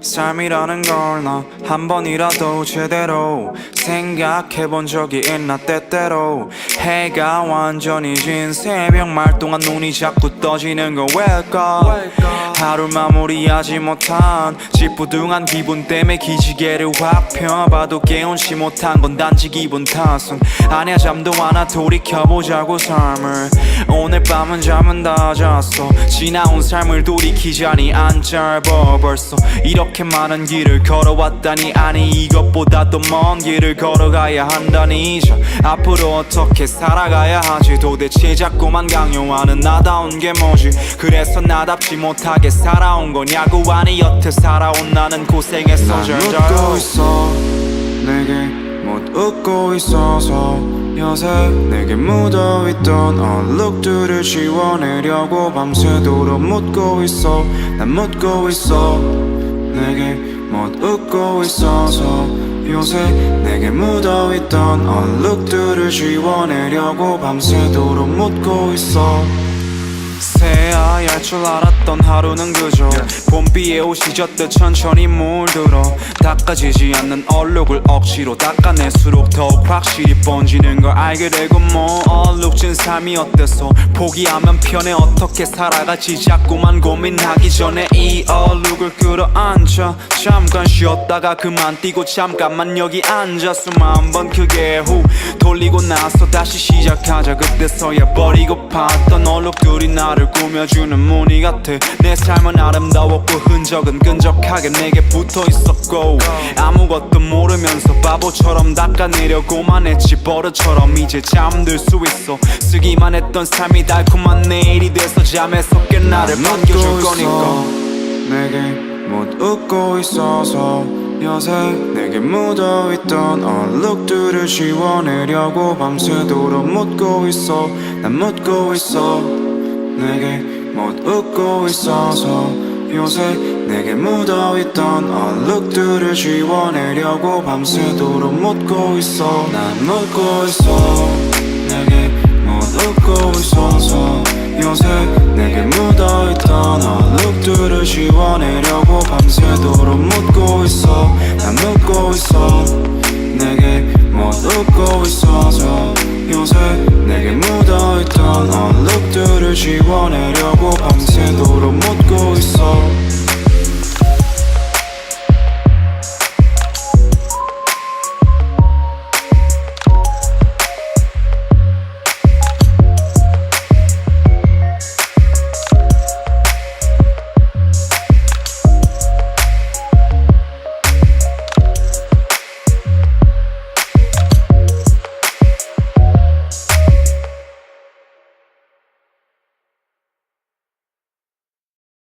삶이라는 걸너한 번이라도 제대로 생각해 본 적이 있나 때때로. 해가 완전히 진 새벽 말 동안 눈이 자꾸 떠지는 거 왜일까 하루 마무리하지 못한 찌뿌둥한 기분 때문에 기지개를 확 펴봐도 깨운지 못한 건 단지 기분 탓은. 아니야 잠도 안와 돌이켜보자고 삶을. 오늘 밤은 잠은 다 잤어. 지나온 삶을 돌이키자니 안 짧아 벌써. 이렇게 많은 길을 걸어왔다니. 아니 이것보다 더 먼 길을 걸어가야 한다니 자, 앞으로 어떻게 살아가야 하지? 도대체 자꾸만 강요하는 나다운 게 뭐지? 그래서 나답지 못하게 살아온 거냐고. 아니 여태 살아온 나는 고생했어 난잘 웃고 있어. 내게 못 웃고 있어서 요새 내게 묻어있던 얼룩들을 지워내려고 밤새도록 묻고 있어. 난 묻고 있어. 내게 못 웃고 있어서 요새 내게 묻어있던 얼룩들을 지워내려고 밤새도록 묻고 있어 새하얄 줄 알았던 하루는 그저 봄비에 옷이 젖듯 천천히 물들어 닦아지지 않는 얼룩을 억지로 닦아낼수록 더욱 확실히 번지는 걸 알게 되고 뭐 얼룩진 삶이 어때서 포기하면 편해 어떻게 살아가지 자꾸만 고민하기 전에 이 얼룩을 끌어안자 잠깐 쉬었다가 그만 뛰고 잠깐만 여기 앉아 숨 한 번 크게 후 돌리고 나서 다시 시작하자 그때서야 버리고 봤던 얼룩들이 나를 꾸며주는 무늬 같아. 내 삶은 아름다웠고 흔적은 끈적하게 내게 붙어 있었고 아무것도 모르면서 바보처럼 닦아내려고만 했지. 버릇처럼 이제 잠들 수 있어. 쓰기만 했던 삶이 달콤한 내일이 돼서 잠에서 깨 나를 반겨줄 거니까. 내게 못 웃고 있어서 요새 내게 묻어있던 얼룩들을 지워내려고 밤새도록 묻고 있어. 난 묻고 있어 내게 못 웃고 있어서 요새 내게 묻어있던 얼룩들을 지워내려고 밤새도록 묻고 있어. 난 묻고 있어. 내게 못 웃고 있어서 요새 내게 묻어있던 얼룩들을 지워내려고 밤새도록 묻고 있어. 난 묻고 있어. 내게 못 웃고 있어서 요새 지워내려고 있어